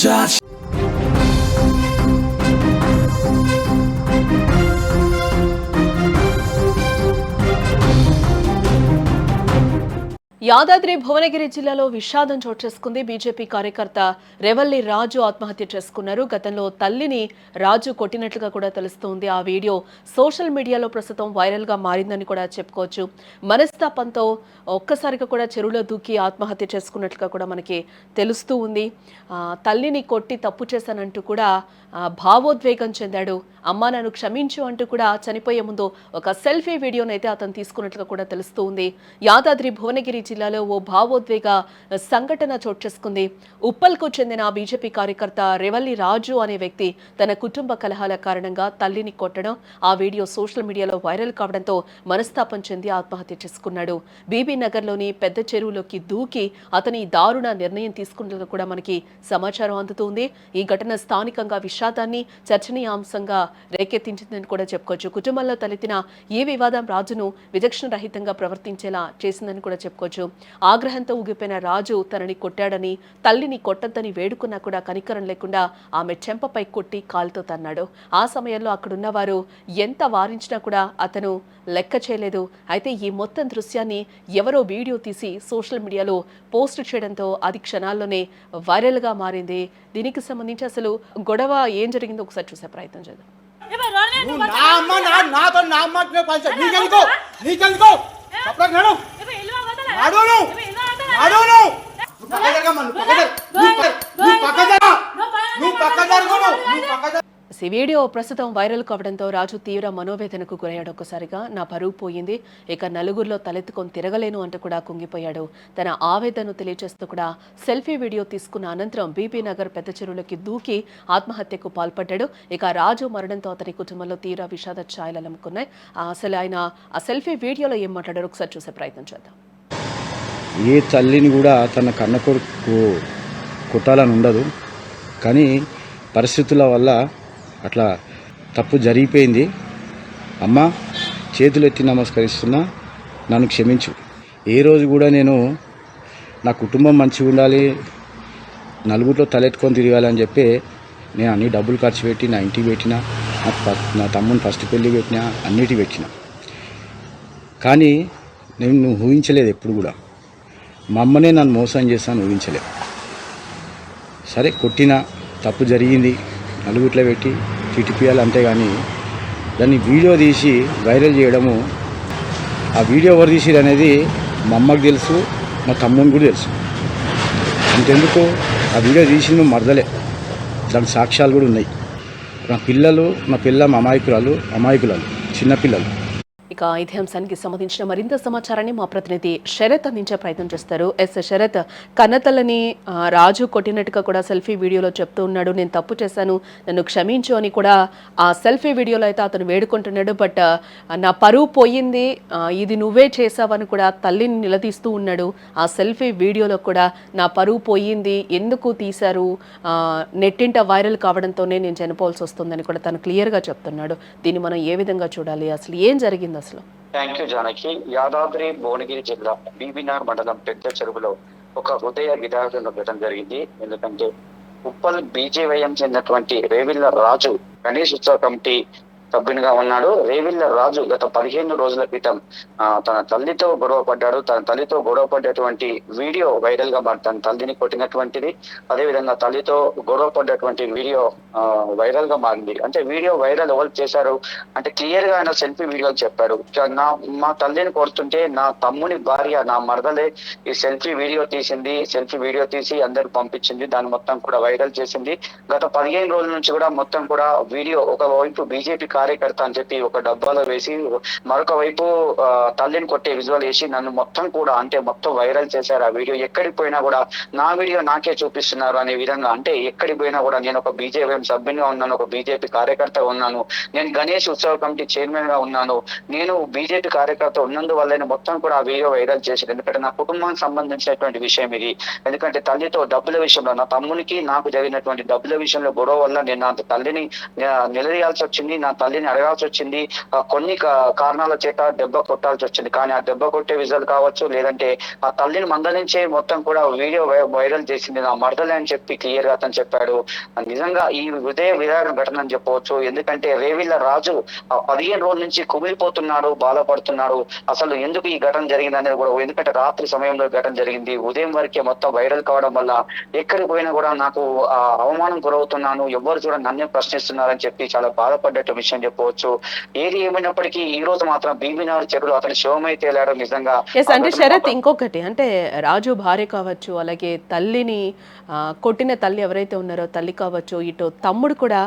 Josh. Yadadri Bhuvanagiri జిల్లాలో విషాదం చోటు చేసుకుంది. బీజేపీ కార్యకర్త రెవల్లి రాజు ఆత్మహత్య చేసుకున్నారు. గతంలో తల్లిని రాజు కొట్టినట్లుగా కూడా తెలుస్తోంది. ఆ వీడియో సోషల్ మీడియాలో ప్రస్తుతం వైరల్గా మారిందని కూడా చెప్పుకోవచ్చు. మనస్తాపంతో ఒక్కసారిగా కూడా చెరువులో దూకి ఆత్మహత్య చేసుకున్నట్లుగా కూడా మనకి తెలుస్తూ ఉంది. తల్లిని కొట్టి తప్పు చేశానంటూ కూడా భావోద్వేగం చెందాడు. అమ్మ నన్ను క్షమించు అంటూ కూడా చనిపోయే ముందు ఒక సెల్ఫీ వీడియోనైతే అతను తీసుకున్నట్లుగా కూడా తెలుస్తూ ఉంది. యాదాద్రి భువనగిరి జిల్లాలో ఓ భావోద్వేగ సంఘటన చోటు చేసుకుంది. ఉప్పల్కు చెందిన బీజేపీ కార్యకర్త రెవల్లి రాజు అనే వ్యక్తి తన కుటుంబ కలహాల కారణంగా తల్లిని కొట్టడం ఆ వీడియో సోషల్ మీడియాలో వైరల్ కావడంతో మనస్తాపం చెంది ఆత్మహత్య చేసుకున్నాడు. బీబీ నగర్లోని పెద్ద చెరువులోకి దూకి అతని దారుణ నిర్ణయం తీసుకున్నట్లు కూడా మనకి సమాచారం అందుతుంది ఈ ఘటన స్థానికంగా విషాదాన్ని చర్చనీయాంశంగా రేకెత్తించిందని కూడా చెప్పుకోవచ్చు. కుటుంబంలో తలెత్తిన ఈ వివాదం రాజును విచక్షణ రహితంగా ప్రవర్తించేలా చేసిందని కూడా చెప్పుకోవచ్చు. ఆగ్రహంతో ఊగిపోయిన రాజు తనని కొట్టాడని తల్లిని కొట్టద్దని వేడుకున్నా కూడా కనికరం లేకుండా ఆమె చెంపపై కొట్టి కాలుతో తన్నాడు. ఆ సమయంలో అక్కడున్న వారు ఎంత వారించినా కూడా అతను లెక్క చేయలేదు. అయితే ఈ మొత్తం దృశ్యాన్ని ఎవరో వీడియో తీసి సోషల్ మీడియాలో పోస్ట్ చేయడంతో అది క్షణాల్లోనే వైరల్గా మారింది. దీనికి సంబంధించి అసలు గొడవ ఏం జరిగిందో ఒకసారి చూసే ప్రయత్నం చేద్దాం. నా అమ్మ నా నాతో నా అమ్మ నువ్వు నీకెందుకో? నీకెందుకో నాడు నువ్వు. ఈ వీడియో ప్రస్తుతం వైరల్ కావడంతో రాజు తీవ్ర మనోవేదనకు గురయ్యాడు. ఒక్కసారిగా నా పరువు పోయింది. ఇక నలుగురిలో తలెత్తుకొని తిరగలేను అంటూ కూడా కుంగిపోయాడు. తన ఆవేదనను తెలియజేస్తూ కూడా సెల్ఫీ వీడియో తీసుకున్న అనంతరం బీపీ నగర్ పెద్ద చెరువులోకి దూకి ఆత్మహత్యకు పాల్పడ్డాడు. ఇక రాజు మరణంతో అతని కుటుంబంలో తీవ్ర విషాద ఛాయలు అలముకున్నాయి. అసలు ఆయన ఆ సెల్ఫీ వీడియోలో ఏం మాట్లాడారు ఒకసారి చూసే ప్రయత్నం చేద్దాం. ఏ తల్లిని కూడా తన కన్న కొడుకు కొట్టాలని ఉండదు. కానీ పరిస్థితుల వల్ల అట్లా తప్పు జరిగిపోయింది. అమ్మ చేతులు ఎత్తి నమస్కరిస్తున్నా నన్ను క్షమించు. ఏ రోజు కూడా నేను నా కుటుంబం మంచిగా ఉండాలి నలుగురిలో తలెత్తుకొని తిరగాలని చెప్పి నేను అన్ని డబ్బులు ఖర్చు పెట్టి నా ఇంటికి పెట్టిన నా నా తమ్ముని ఫస్ట్ పెళ్ళి పెట్టిన అన్నిటి పెట్టిన. కానీ నేను నువ్వు ఊహించలేదు ఎప్పుడు కూడా. మా అమ్మనే నన్ను మోసం చేస్తాను ఊహించలేదు. సరే కొట్టిన తప్పు జరిగింది నలుగుట్లో పెట్టి చిటిపియాలి అంతేగాని దాన్ని వీడియో తీసి వైరల్ చేయడము. ఆ వీడియో ఎవరు తీసిరు అనేది మా అమ్మకు తెలుసు మా తమ్ముని కూడా తెలుసు. అంతెందుకు ఆ వీడియో తీసిన మరదలే. దానికి సాక్ష్యాలు కూడా ఉన్నాయి. నా పిల్లలు నా పిల్ల అమాయకురాలు అమాయకురాలు చిన్నపిల్లలు. ఇక ఇదే అంశానికి సంబంధించిన మరింత సమాచారాన్ని మా ప్రతినిధి శరత్ అందించే ప్రయత్నం చేస్తారు. ఎస్ శరత్ కన్నతల్లని రాజు కొట్టినట్టుగా కూడా సెల్ఫీ వీడియోలో చెప్తూ ఉన్నాడు. నేను తప్పు చేశాను నన్ను క్షమించు అని కూడా ఆ సెల్ఫీ వీడియోలో అయితే అతను వేడుకుంటున్నాడు. బట్ నా పరువు పోయింది ఇది నువ్వే చేసావని కూడా తల్లిని నిలదీస్తూ ఉన్నాడు. ఆ సెల్ఫీ వీడియోలో కూడా నా పరువు పోయింది ఎందుకు తీశారు నెట్టింట వైరల్ కావడంతోనే నేను చనిపోవాల్సి వస్తుందని కూడా తను క్లియర్గా చెప్తున్నాడు. దీన్ని మనం ఏ విధంగా చూడాలి? అసలు ఏం జరిగింది అసలు? Thank you Janaki. Yadadri Bhuvanagiri జిల్లా బీబీనార్ మండలం పెద్ద చెరువులో ఒక హృదయ విధానం ఉండటం జరిగింది. ఎందుకంటే ఉప్పల్ బీజేవైఎం చెందినటువంటి రేవిల్ల రాజు గణేష్ ఉత్సవ కమిటీ సభ్యునిగా ఉన్నాడు. రేవిల్ల రాజు గత పదిహేను రోజుల క్రితం తన తల్లితో గొడవ పడ్డాడు తన తల్లితో గొడవ పడ్డటువంటి వీడియో వైరల్గా మారి- తన తల్లిని కొట్టినటువంటిది అదే విధంగా తల్లితో గొడవ పడ్డటువంటి వీడియో వైరల్గా మారింది. అంటే వీడియో వైరల్ ఎవరు చేశారు? అంటే క్లియర్గా ఆయన సెల్ఫీ వీడియో చెప్పాడు. నా మా తల్లిని కొడుతుంటే నా తమ్ముని భార్య నా మరదలే ఈ సెల్ఫీ వీడియో తీసింది. సెల్ఫీ వీడియో తీసి అందరికి పంపించింది. దాన్ని మొత్తం కూడా వైరల్ చేసింది. గత పదిహేను రోజుల నుంచి కూడా మొత్తం కూడా వీడియో ఒక వైపు బీజేపీ కార్యకర్త అని చెప్పి ఒక డబ్బాలో వేసి మరొక వైపు తల్లిని కొట్టే విజువల్ వేసి నన్ను మొత్తం కూడా అంటే మొత్తం వైరల్ చేశారు ఆ వీడియో. ఎక్కడికి పోయినా కూడా నా వీడియో నాకే చూపిస్తున్నారు అనే విధంగా అంటే ఎక్కడికి పోయినా కూడా నేను ఒక బీజేపీ సభ్యునిగా ఉన్నాను ఒక బీజేపీ కార్యకర్త ఉన్నాను. నేను గణేష్ ఉత్సవ కమిటీ చైర్మన్గా ఉన్నాను. నేను బీజేపీ కార్యకర్త ఉన్నందువల్ల మొత్తం కూడా ఆ వీడియో వైరల్ చేశారు. ఎందుకంటే నా కుటుంబానికి సంబంధించినటువంటి విషయం ఇది. ఎందుకంటే తల్లితో డబ్బుల విషయంలో నా తమ్మునికి నాకు జరిగినటువంటి డబ్బుల విషయంలో గొడవ వల్ల నేను నా తల్లిని నిలదీయాల్సి వచ్చింది. నా తల్లి తల్లిని అడగాల్సి వచ్చింది. కొన్ని కారణాల చేత దెబ్బ కొట్టాల్సి వచ్చింది. కానీ ఆ దెబ్బ కొట్టే విజువల్ కావచ్చు లేదంటే ఆ తల్లిని మందలించే మొత్తం కూడా వీడియో వైరల్ చేసింది నా మరదలే అని చెప్పి క్లియర్గా అతను చెప్పాడు. నిజంగా ఈ హృదయ విరాగ ఘటన అని చెప్పవచ్చు. ఎందుకంటే రేవిల్ల రాజు పదిహేను రోజుల నుంచి కుమిలిపోతున్నాడు బాధపడుతున్నాడు. అసలు ఎందుకు ఈ ఘటన జరిగింది అనేది కూడా ఎందుకంటే రాత్రి సమయంలో ఘటన జరిగింది. ఉదయం వరకే మొత్తం వైరల్ కావడం వల్ల ఎక్కడికి పోయినా కూడా నాకు ఆ అవమానం గురవుతున్నాను. ఎవరు చూడ నన్నే ప్రశ్నిస్తున్నారని చెప్పి చాలా బాధపడ్డట్టు విషయం చెప్పవచ్చు. ఏది ఏమైనప్పటికీ ఈ రోజు మాత్రం బీబీనగర్ చెరువులో అతని శివమై తేలాడు నిజంగా అంటే శరత్ ఇంకొకటి అంటే రాజు భార్య కావచ్చు అలాగే తల్లిని కొట్టిన తల్లి ఎవరైతే ఉన్నారో తల్లి కావచ్చు ఇటు తమ్ముడు కూడా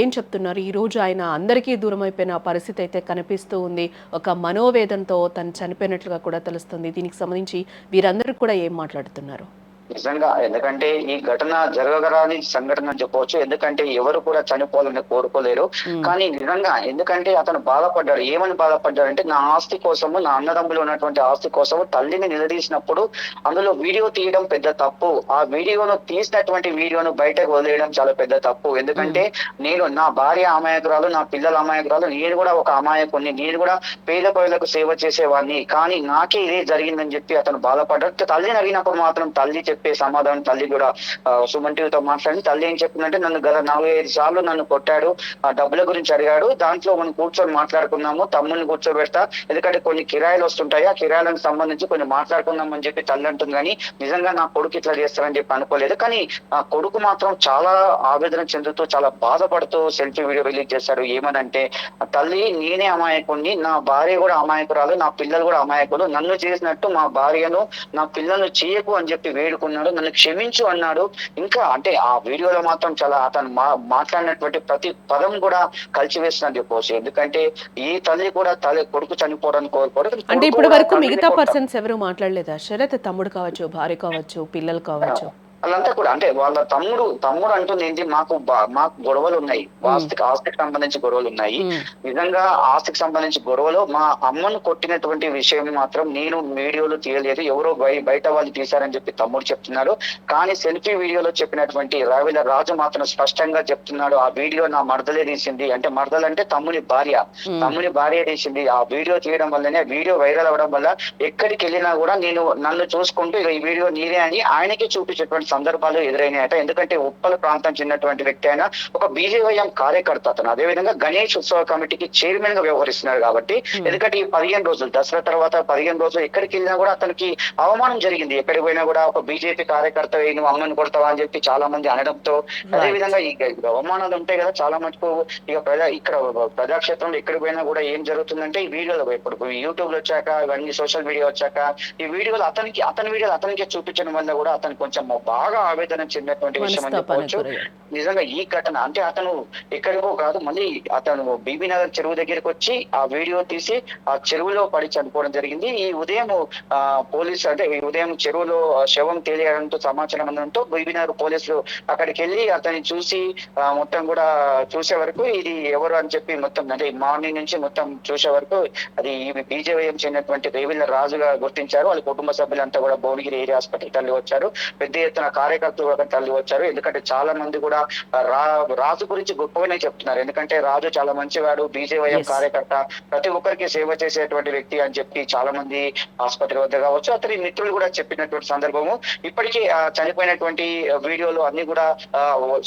ఏం చెప్తున్నారు? ఈ రోజు ఆయన అందరికీ దూరం అయిపోయిన పరిస్థితి అయితే కనిపిస్తూ ఉంది. ఒక మనోవేదంతో తను చనిపోయినట్లుగా కూడా తెలుస్తుంది. దీనికి సంబంధించి వీరందరూ కూడా ఏం మాట్లాడుతున్నారు? నిజంగా ఎందుకంటే ఈ ఘటన జరగరాని సంఘటన అని చెప్పవచ్చు. ఎందుకంటే ఎవరు కూడా చనిపోవాలని కోరుకోలేరు. కానీ నిజంగా ఎందుకంటే అతను బాధపడ్డాడు. ఏమని బాధపడ్డాడు అంటే నా ఆస్తి కోసము నా అన్నదమ్ములు ఉన్నటువంటి ఆస్తి కోసము తల్లిని నిలదీసినప్పుడు అందులో వీడియో తీయడం పెద్ద తప్పు. ఆ వీడియోను తీసినటువంటి వీడియోను బయటకు వదిలేయడం చాలా పెద్ద తప్పు. ఎందుకంటే నేను నా భార్య అమాయకురాలు నా పిల్లల అమాయకురాలు నేను కూడా ఒక అమాయకుని నేను కూడా పేద ప్రజలకు సేవ చేసేవాడిని. కానీ నాకే ఇదే జరిగిందని చెప్పి అతను బాధపడ్డాడు. తల్లిని అడిగినప్పుడు మాత్రం తల్లి చెప్పి సమాధానం తల్లి కూడా. ఆ, సుమన్ టీవీతో మాట్లాడి తల్లి ఏం చెప్పిందంటే నన్ను గత నలభై ఐదు సార్లు నన్ను కొట్టాడు. ఆ డబ్బుల గురించి అడిగాడు. దాంట్లో మనం కూర్చొని మాట్లాడుకున్నాము తమ్ముని కూర్చోబెడతా. ఎందుకంటే కొన్ని కిరాయిలు వస్తుంటాయి. ఆ కిరాయిలకు సంబంధించి కొన్ని మాట్లాడుకుందాం అని చెప్పి తల్లి అంటుంది. కానీ నిజంగా నా కొడుకు ఇట్లా చేస్తారని చెప్పి అనుకోలేదు. కానీ ఆ కొడుకు మాత్రం చాలా ఆవేదన చెందుతూ చాలా బాధపడుతూ సెల్ఫీ వీడియో రిలీజ్ చేశాడు. ఏమనంటే తల్లి నేనే అమాయకుడిని నా భార్య కూడా అమాయకురాలు. నా పిల్లలు కూడా అమాయకులు. నన్ను చేసినట్టు మా భార్యను నా పిల్లలను చేయకు అని చెప్పి వేడుకు వేడుకున్నాడు నన్ను క్షమించు అన్నాడు. ఇంకా అంటే ఆ వీడియోలో మాత్రం చాలా అతను మా మాట్లాడినటువంటి ప్రతి పదం కూడా కలిసివేస్తున్నది చెప్పవచ్చు ఎందుకంటే ఈ తల్లి కూడా తల్లి కొడుకు చనిపోవడానికి కోరుకోరు అంటే ఇప్పటి వరకు మిగతా పర్సన్స్ ఎవరు మాట్లాడలేదా? శరత్ తమ్ముడు కావచ్చు భార్య కావచ్చు పిల్లలు కావచ్చు. వాళ్ళంతా కూడా అంటే వాళ్ళ తమ్ముడు తమ్ముడు అంటుంది ఏంటి మాకు మాకు గొడవలు ఉన్నాయి ఆస్తికి ఆస్తికి సంబంధించి గొడవలు ఉన్నాయి. నిజంగా ఆస్తికి సంబంధించి గొడవలు మా అమ్మను కొట్టినటువంటి విషయం మాత్రం నేను వీడియోలో తీయలేదు. ఎవరో బయ- బయట వాళ్ళు తీశారని చెప్పి తమ్ముడు చెప్తున్నాడు కానీ సెల్ఫీ వీడియోలో చెప్పినటువంటి రావిల రాజు మాత్రం స్పష్టంగా చెప్తున్నాడు ఆ వీడియో నా మరదలే తీసింది. అంటే మరదలు అంటే తమ్ముని భార్య. మ్మ్. తమ్ముని భార్య తీసింది. ఆ వీడియో తీయడం వల్లనే వీడియో వైరల్ అవ్వడం వల్ల ఎక్కడికి వెళ్ళినా కూడా నేను నన్ను చూసుకుంటూ ఈ వీడియో నీదే అని ఆయనకి చూపించేటువంటి సందర్భాలు ఎదురైనాయట. ఎందుకంటే ఉప్పల ప్రాంతం చెందినటువంటి వ్యక్తి అయినా ఒక బీజేవైఎం కార్యకర్త అతను. అదేవిధంగా గణేష్ ఉత్సవ కమిటీకి చైర్మన్గా వ్యవహరిస్తున్నారు కాబట్టి ఎందుకంటే ఈ పదిహేను రోజులు దసరా తర్వాత పదిహేను రోజులు ఎక్కడికి వెళ్ళినా కూడా అతనికి అవమానం జరిగింది. ఎక్కడికి పోయినా కూడా ఒక బీజేపీ కార్యకర్త "ఏయ్, నువ్వు అమ్మని కొడతావా? అని చెప్పి చాలా మంది అనడంతో అదే విధంగా ఈ అవమానాలు ఉంటాయి కదా చాలా మటుకు ఇక ప్రజా ఇక్కడ ప్రజాక్షేత్రంలో ఎక్కడికి పోయినా కూడా ఏం జరుగుతుందంటే ఈ వీడియోలో ఇప్పుడు యూట్యూబ్లో వచ్చాక ఇవన్నీ సోషల్ మీడియా వచ్చాక ఈ వీడియోలు అతనికి అతని వీడియోలు అతనికే చూపించడం వల్ల కూడా అతను కొంచెం బాగా ఆవేదన చెందినటువంటి విషయం అని చెప్పవచ్చు. నిజంగా ఈ ఘటన అంటే అతను ఎక్కడికో కాదు మళ్ళీ అతను బీబీ నగర్ చెరువు దగ్గరికి వచ్చి ఆ వీడియో తీసి ఆ చెరువులో పడి చనిపోవడం జరిగింది. ఈ ఉదయం పోలీసు అంటే ఈ ఉదయం చెరువులో శవం తేలియడంతో సమాచారం అందడంతో బీబీ నగర్ పోలీసులు అక్కడికి వెళ్ళి అతన్ని చూసి మొత్తం కూడా చూసే వరకు ఇది ఎవరు అని చెప్పి మొత్తం అంటే మార్నింగ్ నుంచి మొత్తం చూసే వరకు అది బీజేవైఎం చెందినటువంటి రేవిల్ల రాజుగా గుర్తించారు. వాళ్ళ కుటుంబ సభ్యులంతా కూడా భువనగిరి ఏరియా హాస్పిటల్ తల్లి వచ్చారు. పెద్ద ఎత్తున కార్యకర్తలు కూడా తల్లి వచ్చారు. ఎందుకంటే చాలా మంది కూడా రా రాజు గురించి గొప్పగానే చెప్తున్నారు. ఎందుకంటే రాజు చాలా మంచివాడు బీజేవైఎం. కార్యకర్త. ప్రతి ఒక్కరికి సేవ చేసేటువంటి వ్యక్తి అని చెప్పి చాలా మంది ఆసుపత్రి వద్ద కావచ్చు అతని మిత్రులు కూడా చెప్పినటువంటి సందర్భము. ఇప్పటికీ చనిపోయినటువంటి వీడియోలు అన్ని కూడా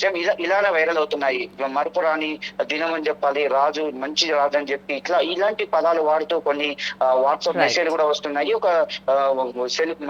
సేమ్ ఇలానే వైరల్ అవుతున్నాయి. మరపురాని దినం అని చెప్పాలి రాజు మంచి రాజు అని చెప్పి ఇట్లా ఇలాంటి పదాలు వాడుతూ కొన్ని వాట్సాప్. మెసేజ్ కూడా వస్తున్నాయి. ఒక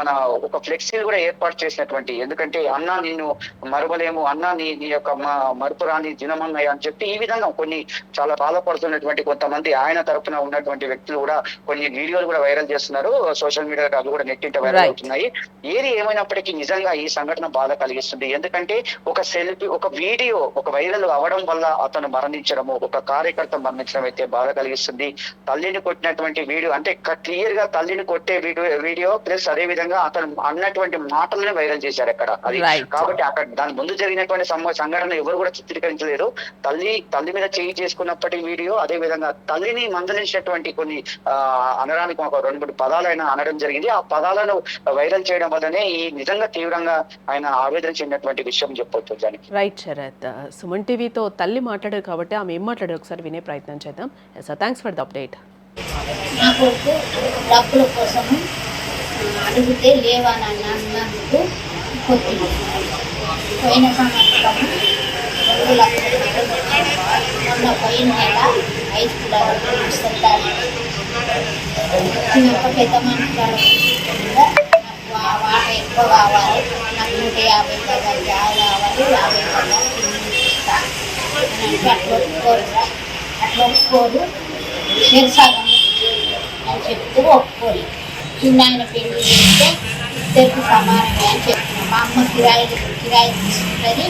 మన ఒక ఫ్లెక్సీలు కూడా ఏర్పాటు చేసినటువంటి ఎందుకంటే అన్నా నిన్ను మరవలేము అన్నా నీ నీ యొక్క మ- మరపురాని దినమన్నయ్య అని చెప్పి ఈ విధంగా కొన్ని చాలా బాధపడుతున్నటువంటి కొంతమంది ఆయన తరపున ఉన్నటువంటి వ్యక్తులు కూడా కొన్ని వీడియోలు కూడా వైరల్ చేస్తున్నారు. సోషల్ మీడియా అవి కూడా నెట్టింట వైరల్. అవుతున్నాయి. ఏది ఏమైనప్పటికీ నిజంగా ఈ సంఘటన బాధ కలిగిస్తుంది. ఎందుకంటే ఒక సెల్ఫీ ఒక వీడియో ఒక వైరల్ అవ్వడం వల్ల అతను మరణించడము ఒక కార్యకర్త మరణించడం అయితే బాధ కలిగిస్తుంది. తల్లిని కొట్టినటువంటి వీడియో అంటే క్లియర్గా తల్లిని కొట్టే వీడియో వీడియో ప్లస్ అదే విధంగా అతను అన్నటువంటి మాటలను వైరల్ చేశారు అక్కడ. అక్కడ. అది. కాబట్టి అక్కడ దాని ముందు జరిగినటువంటి సంఘటన ఎవరు కూడా చిత్రీకరించలేరు తల్లి తల్లి మీద చేయి చేసుకున్నప్పటి వీడియో అదే విధంగా తల్లిని మందలించినటువంటి కొన్ని ఆ, అనడానికి ఒక రెండు మూడు పదాలు ఆయన అనడం జరిగింది. ఆ పదాలను వైరల్ చేయడం వల్లనే ఈ నిజంగా తీవ్రంగా ఆయన ఆవేదన చెందినటువంటి విషయం చెప్పొచ్చు దానికి రైట్ శరత్ సుమన్ టీవీతో తల్లి మాట్లాడారు కాబట్టి ఆమె ఏం మాట్లాడారు? ఒకసారి వినే ప్రయత్నం చేద్దాం. Sir thanks for the update నా కొడుకు డబ్బుల కోసము ఆ, అడిగితే లేవని అని అన్నందుకు. పోయిన సంవత్సరం రెండు మొన్న పోయిన నెల ఐదు కిలోలు పెద్ద మనుషులు నాకు వా- వాట ఎక్కువ కావాలి నాకు నూట యాభై గజాలు జాగా కావాలి యాభై గజాలు ఇల్లు అంటే అట్లా ఒప్పుకోరు అట్లా ఒప్పుకోరు అని చెప్తూ ఒప్పుకోరు చిన్న ఆయన పెళ్ళి చేస్తే ఇద్దరికి సమానమే అని చెప్తాను మా అమ్మ కిరాయి కిరాయి తీసుకుంటుంది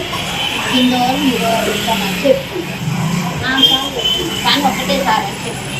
కింద వాళ్ళు మీరు ఇస్తామని చెప్తున్నాం కానీ ఒకటేసారి అని చెప్తున్నాం